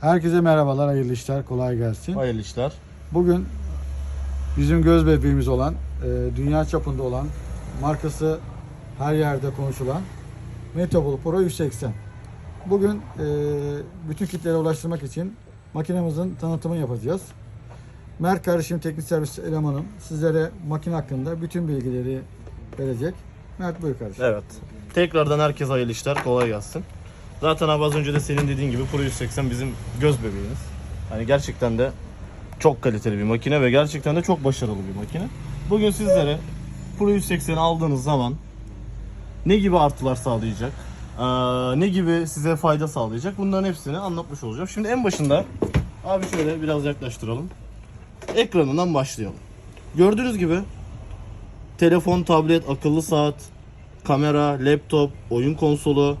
Herkese merhabalar, hayırlı işler, kolay gelsin. Hayırlı işler. Bugün bizim göz bebeğimiz olan, e, dünya çapında olan, markası her yerde konuşulan Metobol Pro 180. Bugün e, bütün kitlere ulaştırmak için makinemizin tanıtımını yapacağız. Mert kardeşim teknik servis elemanım sizlere makine hakkında bütün bilgileri verecek. Mert buyur kardeşim. Evet. Tekrardan herkese hayırlı işler. Kolay gelsin. Zaten abi az önce de senin dediğin gibi Pro 180 bizim göz bebeğimiz. Hani gerçekten de çok kaliteli bir makine ve gerçekten de çok başarılı bir makine. Bugün sizlere Pro 180'i aldığınız zaman ne gibi artılar sağlayacak, ne gibi size fayda sağlayacak bunların hepsini anlatmış olacağım. Şimdi en başında abi şöyle biraz yaklaştıralım. Ekranından başlayalım. Gördüğünüz gibi telefon, tablet, akıllı saat, kamera, laptop, oyun konsolu,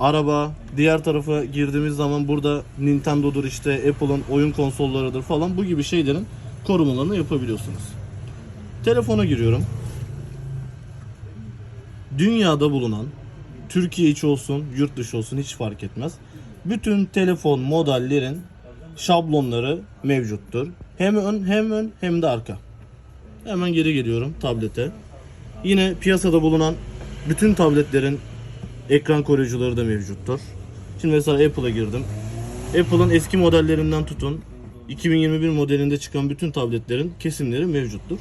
araba, diğer tarafa girdiğimiz zaman burada Nintendo'dur işte Apple'ın oyun konsollarıdır falan bu gibi şeylerin korumalarını yapabiliyorsunuz. Telefona giriyorum. Dünyada bulunan Türkiye içi olsun, yurt dışı olsun hiç fark etmez. Bütün telefon modellerin şablonları mevcuttur. Hem ön hem ön hem de arka. Hemen geri geliyorum tablete. Yine piyasada bulunan bütün tabletlerin ekran koruyucuları da mevcuttur. Şimdi mesela Apple'a girdim. Apple'ın eski modellerinden tutun 2021 modelinde çıkan bütün tabletlerin kesimleri mevcuttur.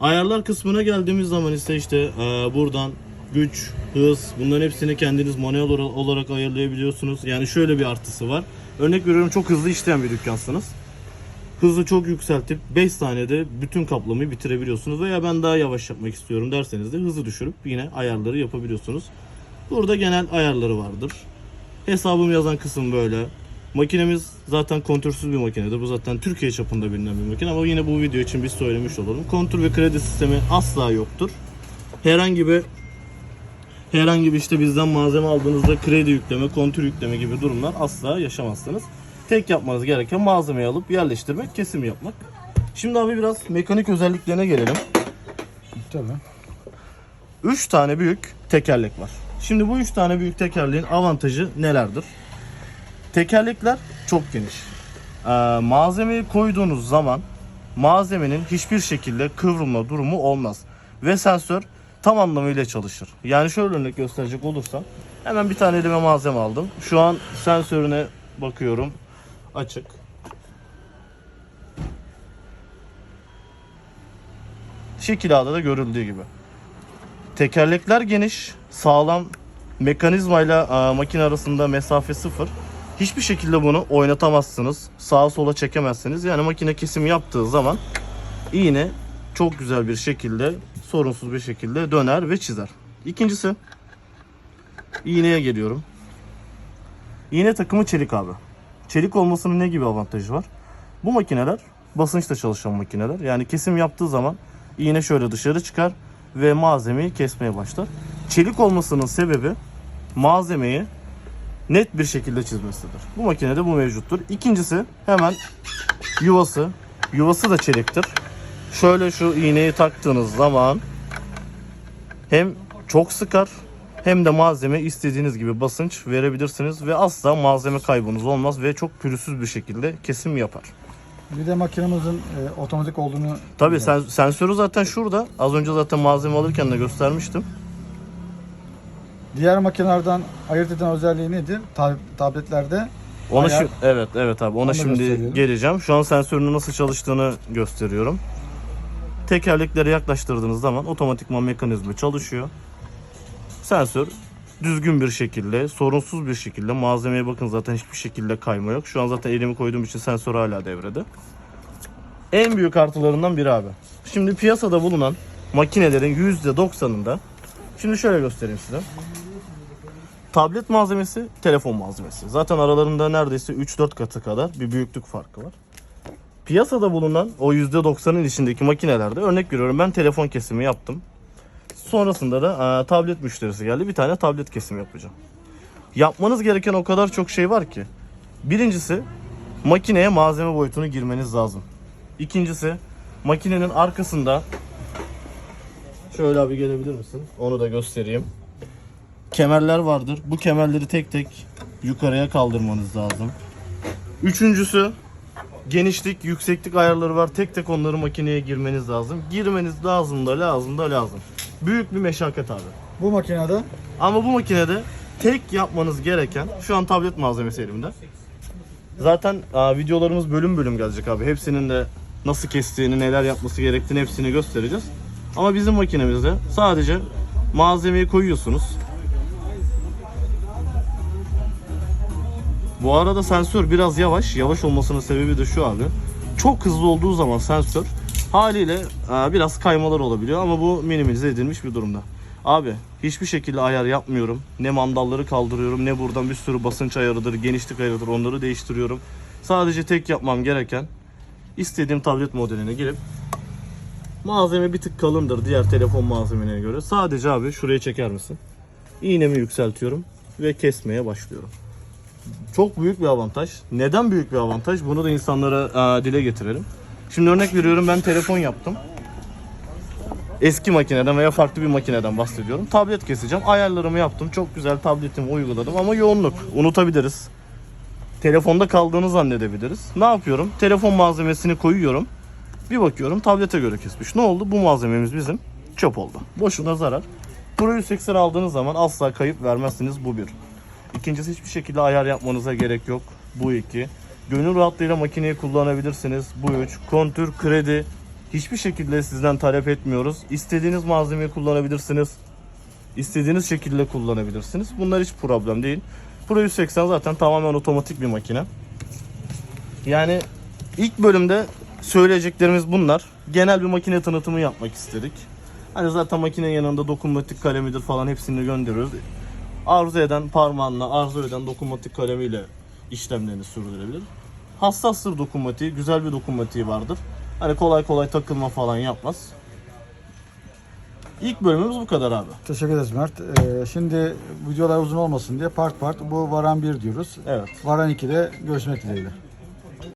Ayarlar kısmına geldiğimiz zaman ise işte eee, buradan güç, hız bunların hepsini kendiniz manuel olarak ayarlayabiliyorsunuz. Yani şöyle bir artısı var. Örnek veriyorum çok hızlı işleyen bir dükkansınız. Hızı çok yükseltip 5 saniyede bütün kaplamayı bitirebiliyorsunuz. Veya ben daha yavaş yapmak istiyorum derseniz de hızı düşürüp yine ayarları yapabiliyorsunuz. Burada genel ayarları vardır. Hesabım yazan kısım böyle. Makinemiz zaten kontürsüz bir makinedir. Bu zaten Türkiye çapında bilinen bir makine ama yine bu video için biz söylemiş olalım. Kontür ve kredi sistemi asla yoktur. Herhangi bir herhangi bir işte bizden malzeme aldığınızda kredi yükleme, kontür yükleme gibi durumlar asla yaşamazsınız. Tek yapmanız gereken malzemeyi alıp yerleştirmek, kesim yapmak. Şimdi abi biraz mekanik özelliklerine gelelim. Tabii. 3 tane büyük tekerlek var. Şimdi bu 3 tane büyük tekerleğin avantajı nelerdir? Tekerlekler çok geniş. Ee, malzemeyi koyduğunuz zaman malzemenin hiçbir şekilde kıvrılma durumu olmaz. Ve sensör tam anlamıyla çalışır. Yani şöyle örnek gösterecek olursam hemen bir tane elime malzeme aldım. Şu an sensörüne bakıyorum. Açık. Şekil A'da da görüldüğü gibi. Tekerlekler geniş, sağlam mekanizmayla e, makine arasında mesafe sıfır. Hiçbir şekilde bunu oynatamazsınız. Sağa sola çekemezsiniz. Yani makine kesim yaptığı zaman iğne çok güzel bir şekilde, sorunsuz bir şekilde döner ve çizer. İkincisi iğneye geliyorum. İğne takımı çelik abi. Çelik olmasının ne gibi avantajı var? Bu makineler basınçla çalışan makineler. Yani kesim yaptığı zaman iğne şöyle dışarı çıkar ve malzemeyi kesmeye başlar. Çelik olmasının sebebi malzemeyi net bir şekilde çizmesidir. Bu makinede bu mevcuttur. İkincisi hemen yuvası. Yuvası da çeliktir. Şöyle şu iğneyi taktığınız zaman hem çok sıkar hem de malzeme istediğiniz gibi basınç verebilirsiniz ve asla malzeme kaybınız olmaz ve çok pürüzsüz bir şekilde kesim yapar. Bir de makinemizin e, otomatik olduğunu Tabii sen, sensörü zaten şurada. Az önce zaten malzeme alırken de göstermiştim. Diğer makinelerden ayırt eden özelliği nedir? Ta- tabletlerde Ona Ayar- şi- evet evet abi ona şimdi geleceğim. Şu an sensörünün nasıl çalıştığını gösteriyorum. Tekerlekleri yaklaştırdığınız zaman otomatikman mekanizma çalışıyor. Sensör düzgün bir şekilde, sorunsuz bir şekilde malzemeye bakın zaten hiçbir şekilde kayma yok. Şu an zaten elimi koyduğum için sensör hala devrede. En büyük artılarından biri abi. Şimdi piyasada bulunan makinelerin %90'ında Şimdi şöyle göstereyim size. Tablet malzemesi, telefon malzemesi. Zaten aralarında neredeyse 3-4 katı kadar bir büyüklük farkı var. Piyasada bulunan o %90'ın içindeki makinelerde örnek veriyorum ben telefon kesimi yaptım. Sonrasında da e, tablet müşterisi geldi. Bir tane tablet kesimi yapacağım. Yapmanız gereken o kadar çok şey var ki. Birincisi makineye malzeme boyutunu girmeniz lazım. İkincisi makinenin arkasında Şöyle abi gelebilir misin? Onu da göstereyim. Kemerler vardır. Bu kemerleri tek tek yukarıya kaldırmanız lazım. Üçüncüsü genişlik, yükseklik ayarları var. Tek tek onları makineye girmeniz lazım. Girmeniz lazım da lazım da lazım. Büyük bir meşakkat abi. Bu makinede Ama bu makinede tek yapmanız gereken şu an tablet malzemesi elimde. Zaten aa, videolarımız bölüm bölüm gelecek abi. Hepsinin de nasıl kestiğini, neler yapması gerektiğini hepsini göstereceğiz. Ama bizim makinemizde sadece malzemeyi koyuyorsunuz. Bu arada sensör biraz yavaş. Yavaş olmasının sebebi de şu abi. Çok hızlı olduğu zaman sensör haliyle e, biraz kaymalar olabiliyor ama bu minimize edilmiş bir durumda. Abi hiçbir şekilde ayar yapmıyorum. Ne mandalları kaldırıyorum ne buradan bir sürü basınç ayarıdır, genişlik ayarıdır onları değiştiriyorum. Sadece tek yapmam gereken istediğim tablet modeline girip malzeme bir tık kalındır diğer telefon malzemelerine göre. Sadece abi şuraya çeker misin? İğnemi yükseltiyorum ve kesmeye başlıyorum. Çok büyük bir avantaj. Neden büyük bir avantaj? Bunu da insanlara e, dile getirelim. Şimdi örnek veriyorum ben telefon yaptım. Eski makineden veya farklı bir makineden bahsediyorum. Tablet keseceğim. Ayarlarımı yaptım. Çok güzel tabletimi uyguladım ama yoğunluk. Unutabiliriz. Telefonda kaldığını zannedebiliriz. Ne yapıyorum? Telefon malzemesini koyuyorum. Bir bakıyorum tablete göre kesmiş. Ne oldu? Bu malzememiz bizim çöp oldu. Boşuna zarar. Pro 180 aldığınız zaman asla kayıp vermezsiniz bu bir. İkincisi hiçbir şekilde ayar yapmanıza gerek yok. Bu iki. Gönül rahatlığıyla makineyi kullanabilirsiniz. Bu üç. Kontür, kredi hiçbir şekilde sizden talep etmiyoruz. İstediğiniz malzemeyi kullanabilirsiniz. İstediğiniz şekilde kullanabilirsiniz. Bunlar hiç problem değil. Pro 180 zaten tamamen otomatik bir makine. Yani ilk bölümde söyleyeceklerimiz bunlar. Genel bir makine tanıtımı yapmak istedik. Hani zaten makinenin yanında dokunmatik kalemidir falan hepsini gönderiyoruz. Arzu eden parmağınla, arzu eden dokunmatik kalemiyle işlemlerini sürdürebilir. Hassastır dokunmatiği, güzel bir dokunmatiği vardır. Hani kolay kolay takılma falan yapmaz. İlk bölümümüz bu kadar abi. teşekkür ederiz Mert. Ee, şimdi videolar uzun olmasın diye part part bu Varan 1 diyoruz. Evet. Varan 2'de görüşmek dileğiyle.